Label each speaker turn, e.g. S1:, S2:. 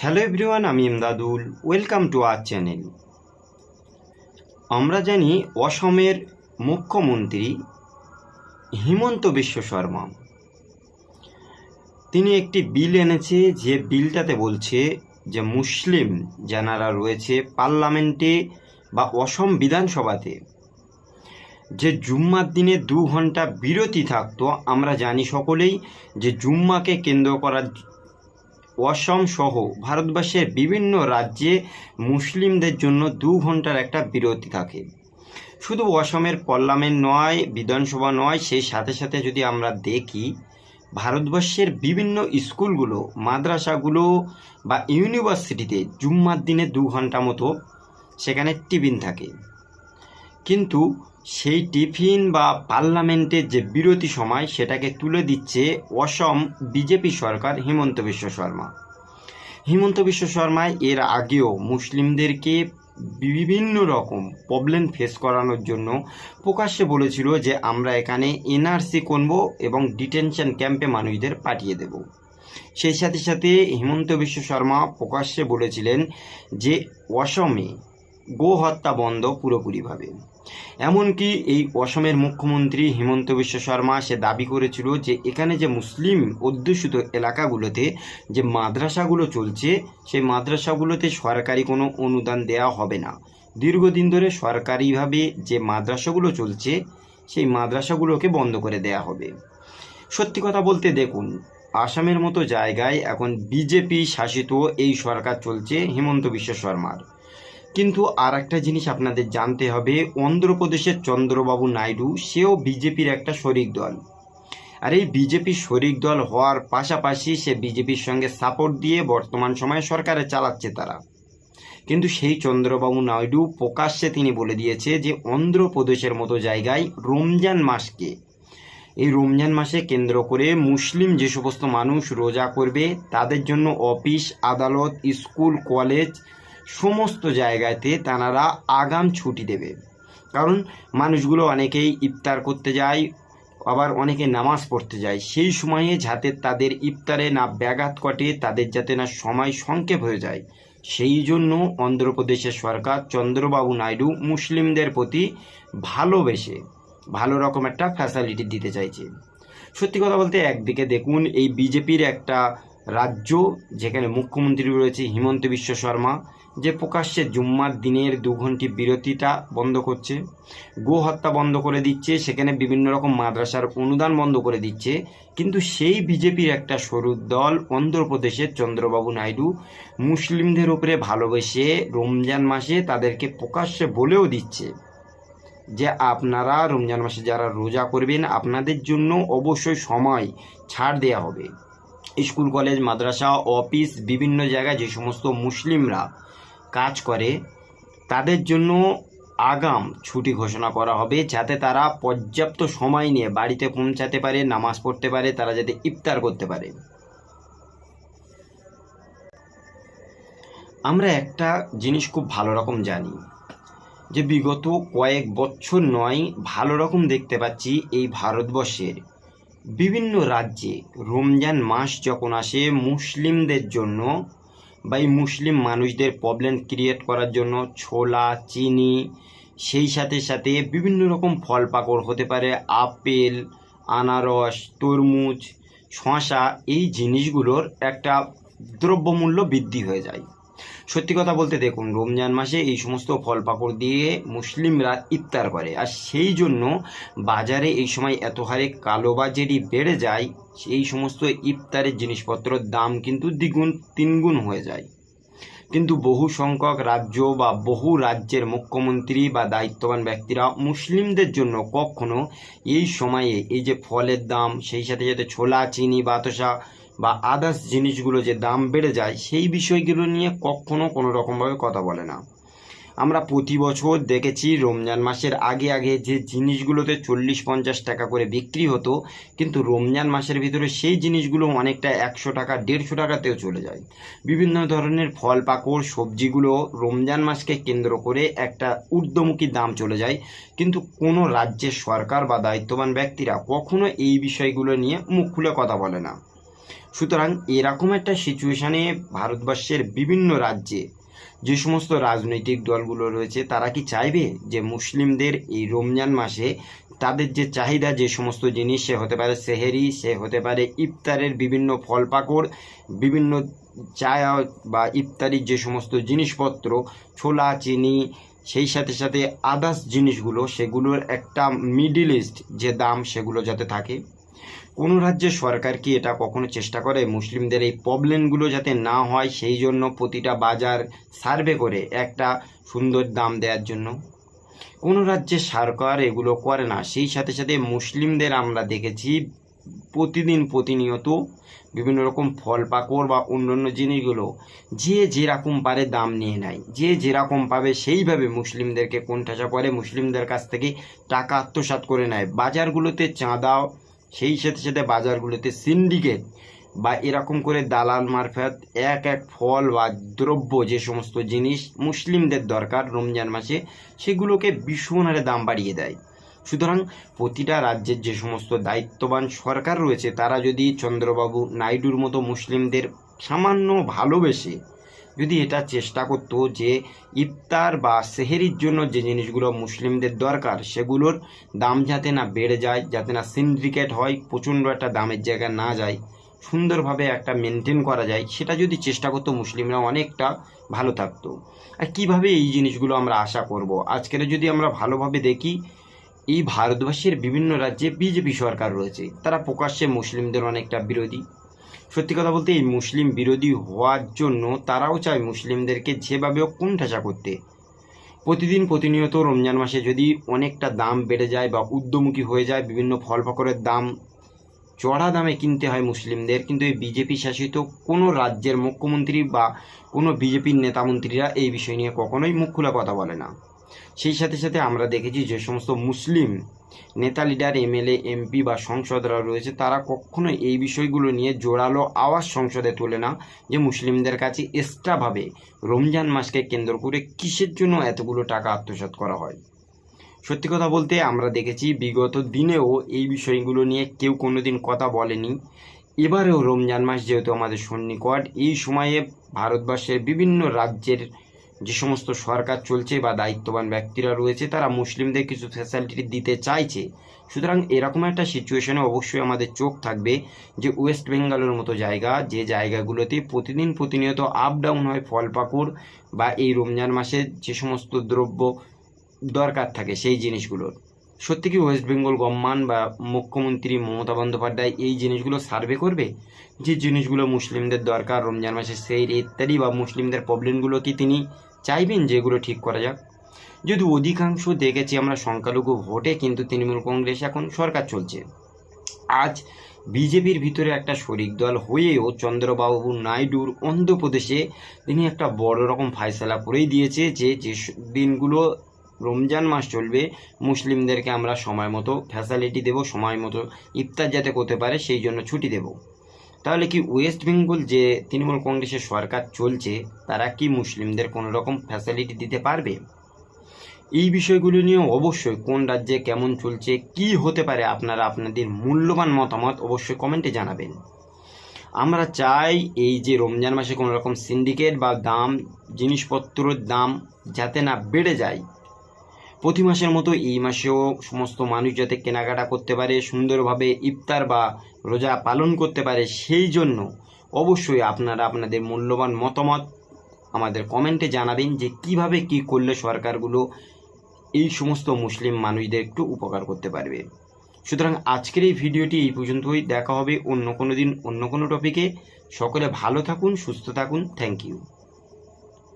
S1: Hello everyone, আমি Imdadul. Welcome to our channel. আমরা জানি অসমের মুখ্যমন্ত্রী হিমন্ত বিশ্ব শর্মা। তিনি একটি বিল এনেছে, যে বিলটাতে বলছে যে মুসলিম যারা রয়েছে পার্লামেন্টে বা অসম বিধানসভাতে, যে জুম্মার দিনে দু ঘণ্টা বিরতি থাকতো, আমরা জানি সকলেই যে জুম্মাকে কেন্দ্র করার অসম সহ ভারতবর্ষের বিভিন্ন রাজ্যে মুসলিমদের জন্য দু ঘণ্টার একটা বিরতি থাকে। শুধু অসমের পার্লামেন্ট নয়, বিধানসভা নয়, সেই সাথে সাথে যদি আমরা দেখি, ভারতবর্ষের বিভিন্ন স্কুলগুলো, মাদ্রাসাগুলো বা ইউনিভার্সিটিতে জুম্মার দিনে দু ঘণ্টা মতো সেখানে টিফিন থাকে। কিন্তু সেই টিফিন বা পার্লামেন্টের যে বিরতি সময় সেটাকে তুলে দিচ্ছে অসম বিজেপি সরকার হিমন্ত বিশ্ব শর্মা। হিমন্ত বিশ্ব শর্মা এর আগেও মুসলিমদেরকে বিভিন্ন রকম প্রবলেম ফেস করানোর জন্য প্রকাশ্যে বলেছিল যে, আমরা এখানে এনআরসি করব এবং ডিটেনশন ক্যাম্পে মানুষদের পাঠিয়ে দেব। সেই সাথে সাথে হিমন্ত বিশ্ব শর্মা প্রকাশ্যে বলেছিলেন যে, অসমে গো হত্যা বন্ধ পুরোপুরিভাবে। এমনকি এই অসমের মুখ্যমন্ত্রী হিমন্ত বিশ্ব শর্মা সে দাবি করেছিল যে এখানে যে মুসলিম অধ্যুষিত এলাকাগুলোতে যে মাদ্রাসাগুলো চলছে, সেই মাদ্রাসাগুলোতে সরকারি কোনো অনুদান দেওয়া হবে না। দীর্ঘদিন ধরে সরকারিভাবে যে মাদ্রাসাগুলো চলছে, সেই মাদ্রাসাগুলোকে বন্ধ করে দেয়া হবে। সত্যি কথা বলতে দেখুন, আসামের মতো জায়গায় এখন বিজেপি শাসিত এই সরকার চলছে হিমন্ত বিশ্ব শর্মার। কিন্তু আর একটা জিনিস আপনাদের জানতে হবে, অন্ধ্রপ্রদেশের চন্দ্রবাবু নাইডু, সেও বিজেপির একটা শরিক দল। আর এই বিজেপির শরিক দল হওয়ার পাশাপাশি সে বিজেপির সঙ্গে সাপোর্ট দিয়ে বর্তমান সময়ে সরকারে চালাচ্ছে তারা। কিন্তু সেই চন্দ্রবাবু নাইডু প্রকাশ্যে তিনি বলে দিয়েছে যে, অন্ধ্রপ্রদেশের মতো জায়গায় রমজান মাসকে, এই রমজান মাসে কেন্দ্র করে মুসলিম যে সমস্ত মানুষ রোজা করবে, তাদের জন্য অফিস, আদালত, স্কুল, কলেজ সমস্ত জায়গাতে তানারা আগাম ছুটি দেবে। কারণ মানুষগুলো অনেকেই ইফতার করতে যায়, আবার অনেকে নামাজ পড়তে যায়। সেই সময়ে যাতে তাদের ইফতারে না ব্যাঘাত ঘটে, তাদের যাতে না সময় সংক্ষেপ হয়ে যায়। সেই জন্য অন্ধ্রপ্রদেশের সরকার চন্দ্রবাবু নাইডু মুসলিমদের প্রতি ভালোবেসে ভালো রকম একটা ফ্যাসিলিটি দিতে চাইছে। সত্যি কথা বলতে একদিকে দেখুন, এই বিজেপির একটা রাজ্য, যেখানে মুখ্যমন্ত্রী রয়েছে হিমন্ত বিশ্ব শর্মা যে প্রকাশ্যে জুম্মার দিনের দু ঘন্টি বিরতিটা বন্ধ করছে গো হত্যা বন্ধ করে দিচ্ছে, সেখানে বিভিন্ন রকম মাদ্রাসার অনুদান বন্ধ করে দিচ্ছে, কিন্তু সেই বিজেপির একটা সরু দল অন্ধ্রপ্রদেশের চন্দ্রবাবু নাইডু মুসলিমদের উপরে ভালোবেসে রমজান মাসে তাদেরকে প্রকাশ্যে বলেও দিচ্ছে যে আপনারা রমজান মাসে যারা রোজা করবেন, আপনাদের জন্য অবশ্যই সময় ছাড় দেওয়া হবে। স্কুল, কলেজ, মাদ্রাসা, অফিস, বিভিন্ন জায়গায় যে সমস্ত মুসলিমরা কাজ করে, তাদের জন্য আগাম ছুটি ঘোষণা করা হবে যাতে তারা পর্যাপ্ত সময় নিয়ে বাড়িতে পৌঁছাতে পারে, নামাজ পড়তে পারে, তারা যাতে ইফতার করতে পারে। আমরা একটা জিনিস খুব ভালো রকম জানি যে বিগত কয়েক বছর নয় ভালো রকম দেখতে পাচ্ছি এই ভারতবর্ষের। বিভিন্ন রাজ্যে রমজান মাস যখন আসে, মুসলিমদের জন্য বা এই মুসলিম মানুষদের প্রবলেম ক্রিয়েট করার জন্য ছোলা, চিনি, সেই সাথে সাথে বিভিন্ন রকম ফল পাকড় হতে পারে, আপেল, আনারস, তরমুজ শশা এই জিনিসগুলোর একটা দ্রব্যমূল্য বৃদ্ধি হয়ে যায়। সত্যি কথা বলতে দেখুন, রমজান মাসে এই সমস্ত ফল পাকড় দিয়ে মুসলিমরা ইফতার করে। আর সেই জন্য বাজারে এই সময় এত হারে কালোবাজারি বেড়ে যায় এই সমস্ত ইফতারের জিনিসপত্রের দাম কিন্তু দ্বিগুণ, তিনগুণ হয়ে যায়। কিন্তু বহু সংখ্যক রাজ্য বা বহু রাজ্যের মুখ্যমন্ত্রী বা দায়িত্ববান ব্যক্তিরা মুসলিমদের জন্য কখনো এই সময়ে এই যে ফলের দাম, সেই সাথে সাথে ছোলা, চিনি, বাতাসা বা আদার্স জিনিসগুলো যে দাম বেড়ে যায়, সেই বিষয়গুলো নিয়ে কখনো কোনো রকমভাবে কথা বলে না। আমরা প্রতি বছর দেখেছি রমজান মাসের আগে আগে যে জিনিসগুলোতে চল্লিশ পঞ্চাশ টাকা করে বিক্রি হতো, কিন্তু রমজান মাসের ভিতরে সেই জিনিসগুলো অনেকটা একশো টাকা, দেড়শো টাকাতেও চলে যায়। বিভিন্ন ধরনের ফল পাকড়, সবজিগুলো রমজান মাসকে কেন্দ্র করে একটা ঊর্ধ্বমুখী দাম চলে যায়, কিন্তু কোনো রাজ্যের সরকার বা দায়িত্ববান ব্যক্তিরা কখনো এই বিষয়গুলো নিয়ে মুখ খুলে কথা বলে না। সুতরাং এরকম একটা সিচুয়েশানে ভারতবর্ষের বিভিন্ন রাজ্যে যে সমস্ত রাজনৈতিক দলগুলো রয়েছে, তারা কি চাইবে যে মুসলিমদের এই রমজান মাসে তাদের যে চাহিদা, যে সমস্ত জিনিস, সে হতে পারে সেহেরি, সে হতে পারে ইফতারের বিভিন্ন ফল পাকড় বিভিন্ন চায়া বা ইফতারির যে সমস্ত জিনিসপত্র, ছোলা, চিনি, সেই সাথে সাথে আদার্স জিনিসগুলো, সেগুলোর একটা মিডিল ইস্ট যে দাম, সেগুলো যাতে থাকে। কোনো রাজ্যের সরকার কি এটা কখনো চেষ্টা করে? মুসলিমদের এই প্রবলেমগুলো যাতে না হয়, সেই জন্য প্রতিটা বাজার সার্ভে করে একটা সুন্দর দাম দেওয়ার জন্য। কোনো রাজ্যের সরকার এগুলো করে না। সেই সাথে সাথে মুসলিমদের আমরা দেখেছি প্রতিদিন প্রতিনিয়ত বিভিন্ন রকম ফল পাকড় বা অন্যান্য জিনিসগুলো যে যেরকম পারে দাম নিয়ে নেয়। যে যেরকম পাবে সেইভাবে মুসলিমদেরকে কোণঠাসা করে, মুসলিমদের কাছ থেকে টাকা আত্মসাৎ করে নেয়। বাজারগুলোতে চাঁদা সেই সাথে সাথে বাজারগুলোতে সিন্ডিকেট বা এরকম করে দালাল মারফত এক এক ফল বা দ্রব্য যে সমস্ত জিনিস মুসলিমদের দরকার রমজান মাসে, সেগুলোকে ভীষণ হারে দাম বাড়িয়ে দেয়। সুতরাং প্রতিটা রাজ্যের যে সমস্ত দায়িত্ববান সরকার রয়েছে, তারা যদি চন্দ্রবাবু নাইডুর মতো মুসলিমদের সামান্য ভালোবেসে যদি এটা চেষ্টা করতো যে ইফতার বা সেহেরির জন্য যে জিনিসগুলো মুসলিমদের দরকার, সেগুলোর দাম যাতে না বেড়ে যায়, যাতে না সিন্ডিকেট হয়, প্রচণ্ড একটা দামের জায়গায় না যায়, সুন্দরভাবে একটা মেনটেন করা যায়, সেটা যদি চেষ্টা করতো মুসলিমরা অনেকটা ভালো থাকতো। আর কীভাবে এই জিনিসগুলো আমরা আশা করব? আজকের যদি আমরা ভালোভাবে দেখি, এই ভারতবর্ষের বিভিন্ন রাজ্যে বিজেপি সরকার রয়েছে, তারা প্রকাশ্যে মুসলিমদের অনেকটা বিরোধী। সত্যি কথা বলতে এই মুসলিম বিরোধী হওয়ার জন্য তারাও চায় মুসলিমদেরকে যেভাবে কোণঠাসা করতে। প্রতিদিন প্রতিনিয়ত রমজান মাসে যদি অনেকটা দাম বেড়ে যায় বা উদ্যমুখী হয়ে যায়, বিভিন্ন ফল ফকরের দাম চড়া দামে কিনতে হয় মুসলিমদের, কিন্তু এই বিজেপি শাসিত কোনো রাজ্যের মুখ্যমন্ত্রী বা কোনো বিজেপির নেতামন্ত্রীরা এই বিষয় নিয়ে কখনোই মুখ খোলা কথা বলে না। সেই সাথে সাথে আমরা দেখেছি যে সমস্ত মুসলিম নেতা, লিডার, এমএলএ, এমপি বা সংসদরা রয়েছে, তারা কখনো এই বিষয়গুলো নিয়ে জোরালো আওয়াজ সংসদে তোলে না যে মুসলিমদের কাছে এক্সট্রাভাবে রমজান মাসকে কেন্দ্র করে কিসের জন্য এতগুলো টাকা আত্মসাৎ করা হয়? সত্যি কথা বলতে আমরা দেখেছি বিগত দিনেও এই বিষয়গুলো নিয়ে কেউ কোনোদিন কথা বলেনি। এবারেও রমজান মাস যেহেতু আমাদের সন্নিকট, এই সময়ে ভারতবর্ষের বিভিন্ন রাজ্যের যে সমস্ত সরকার চলছে বা দায়িত্ববান ব্যক্তিরা রয়েছে, তারা মুসলিমদের কিছু ফ্যাসিলিটি দিতে চাইছে। সুতরাং এরকম একটা সিচুয়েশনে অবশ্যই আমাদের চোখ থাকবে যে ওয়েস্ট বেঙ্গলের মতো জায়গা, যে জায়গাগুলোতে প্রতিদিন প্রতিনিয়ত আপ ডাউন হয় ফল পাকুড় বা এই রমজান মাসে যে সমস্ত দ্রব্য দরকার থাকে সেই জিনিসগুলোর। সত্যি কি ওয়েস্ট বেঙ্গল গভর্নমেন্ট বা মুখ্যমন্ত্রী মমতা বন্দ্যোপাধ্যায় এই জিনিসগুলো সার্ভে করবে? যে জিনিসগুলো মুসলিমদের দরকার, রমজান মাসে সেই ইত্যাদি বা মুসলিমদের প্রবলেমগুলো কি তিনি চাইবেন যে এগুলো ঠিক করা যাক? যদি অধিকাংশ দেখেছি আমরা সংখ্যালঘু ভোটে, কিন্তু তৃণমূল কংগ্রেস এখন সরকার চলছে। আজ বিজেপির ভিতরে একটা শরিক দল হয়েও চন্দ্রবাবু নাইডুর অন্ধ্রপ্রদেশে তিনি একটা বড় রকম ফায়সালা করেই দিয়েছে যে যে দিনগুলো রমজান মাস চলবে, মুসলিমদেরকে আমরা সময় মতো ফ্যাসিলিটি দেবো, সময় মতো ইফতার যাতে করতে পারে, সেই জন্য ছুটি দেব। তাহলে কি ওয়েস্ট বেঙ্গল যে তৃণমূল কংগ্রেসের সরকার চলছে, তারা কি মুসলিমদের কোনো রকম ফ্যাসিলিটি দিতে পারবে? এই বিষয়গুলো নিয়ে অবশ্যই কোন রাজ্যে কেমন চলছে, কি হতে পারে, আপনারা আপনাদের মূল্যবান মতামত অবশ্যই কমেন্টে জানাবেন। আমরা চাই এই যে রমজান মাসে কোনো রকম সিন্ডিকেট বা দাম, জিনিসপত্রের দাম যাতে না বেড়ে যায় প্রতি মাসের মতো এই মাসেও সমস্ত মানুষ যাতে কেনাকাটা করতে পারে, সুন্দরভাবে ইফতার বা রোজা পালন করতে পারে, সেই জন্য অবশ্যই আপনারা আপনাদের মূল্যবান মতামত আমাদের কমেন্টে জানাবেন যে কীভাবে কি করলে সরকারগুলো এই সমস্ত মুসলিম মানুষদের একটু উপকার করতে পারবে। সুতরাং আজকের এই ভিডিওটি এই পর্যন্তই। দেখা হবে অন্য কোনো দিন অন্য কোনো টপিকে সকলে ভালো থাকুন, সুস্থ থাকুন। Thank you